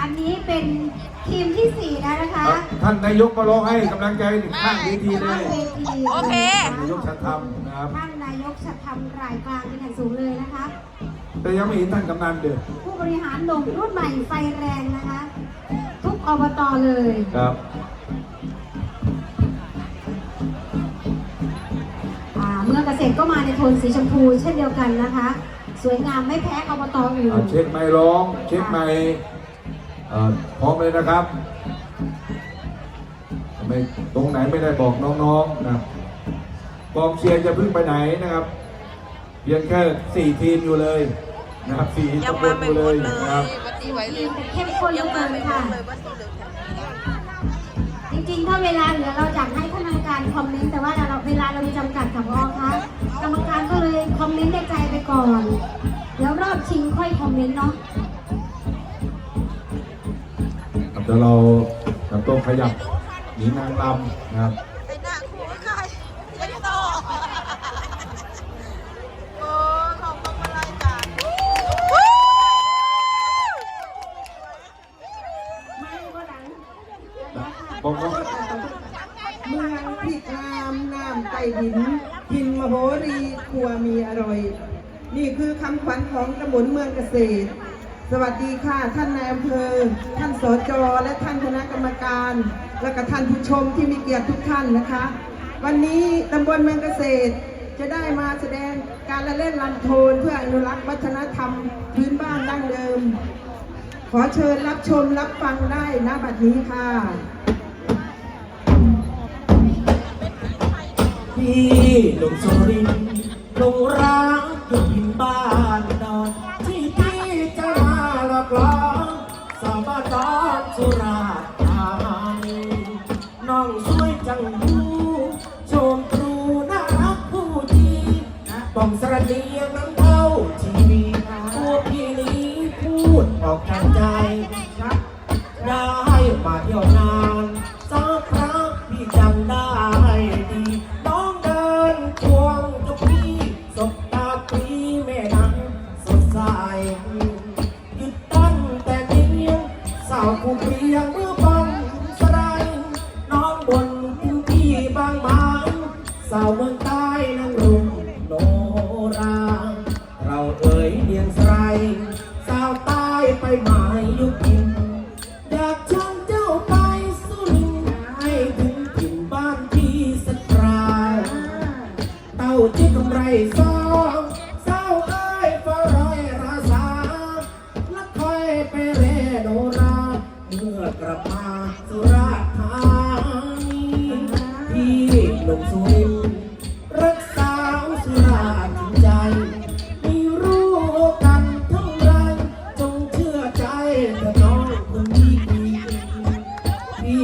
อันนี้เป็นทีมที่สี่แล้วนะคะท่านนายกมาร้องให้กำลังใจข้างเวทีเลข้างยเวทีโอเค นายกชัดธรรมนะครับท่านนายกชัดทำรายกลางเป็นอย่างสูงเลยนะคะ แต่ยังไม่เห็นท่านกำนันเด้อผู้บริหารหนุ่มรุ่นใหม่ไฟแรงนะคะ ทุกอบตเลย ครับ อ่าเมืองเกษตรก็มาในโทนสีชมพูเช่นเดียวกันนะคะ สวยงามไม่แพ้อบตอื่น เอาเช็คไม้ร้อง เช็คไม้เอ่อ พร้อมเลยนะครับไม่ตรงไหนไม่ได้บอกน้องๆนะครับกองเชียร์จะพึ่งไปไหนนะครับเพียงแค่สี่ทีมอยู่เลยนะครับสี่ยังตำบมาลอไม่ยู่หมเลดยเลยนะครับวัดดีไว้เลยเข้มข้นเหลืยัองเกิมานไม่หมค่ะดเลยวัดดีเหลืองจริงๆ ถ้าเวลาเหลือเราอยากให้คณะกรรมการคอมเมนต์แต่ว่าเราเวลาเรามีจำกัดกับพอคะกรรมการก็เลยคอมเมนต์ในใจไปก่อนเดี๋ยวรอบชิงค่อยคอมเมนต์เนาะ ดี๋ยวเราจะต้องขยับหนีนางรำนะครับไอ้หน้าคู่ใครไอ้ต่อโอ้ของต้องมาไล่กันไม่ก็ดังบอกว่าเมืองพริกงามน้ำไต่ดินกินมโหรีครัวมีอร่อย นี่คือคำขวัญของตำบลเมืองเกษตร สวัสดีค่ะ ท่านนายอำเภอ ท่านสจและท่านคณะกรรมการ และก็ท่านผู้ชมที่มีเกียรติทุกท่านนะคะ วันนี้ตำบลเมืองเกษตรจะได้มาแสดงการละเล่นลำโทนเพื่ออนุรักษ์วัฒนธรรมพื้นบ้านดั้งเดิม ขอเชิญรับชมรับฟังได้ณบัดนี้ค่ะพี่หนุ่มสุรินทร์ลงรักอยู่พิ ออกทางใจ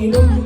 พี่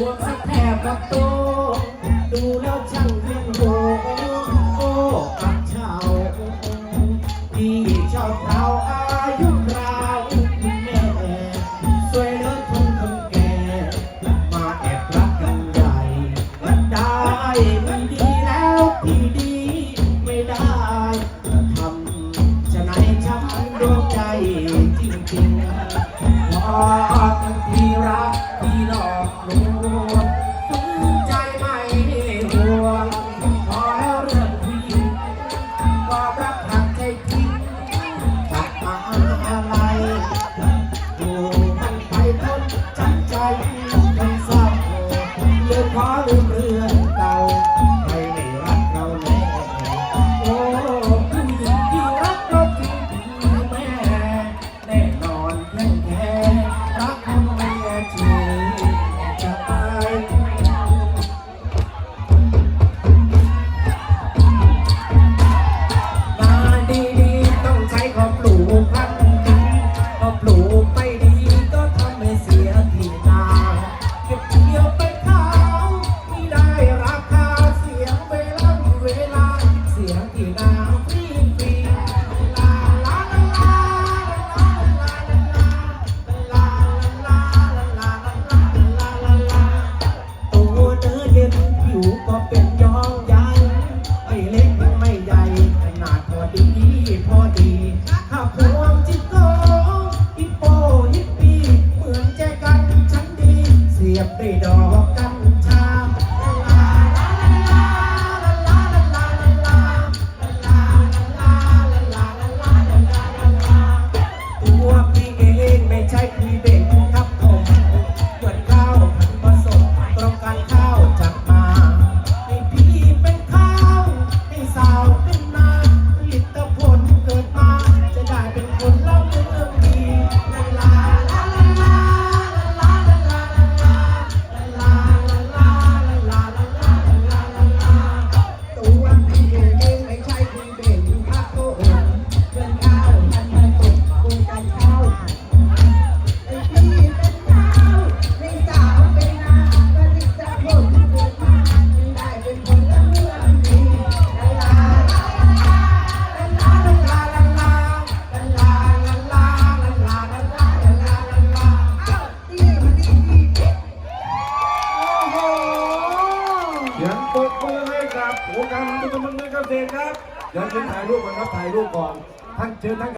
ลวงสแทบบโตดูแล้วช่างเวียนหัวปักช่าพี่ชอบเท้าอายุราวม่สวยเลิศคนคนแก่มาแอบรักกันใหญ่ได้มัดีแล้วพี่ดีไม่ได้ 一。tanga.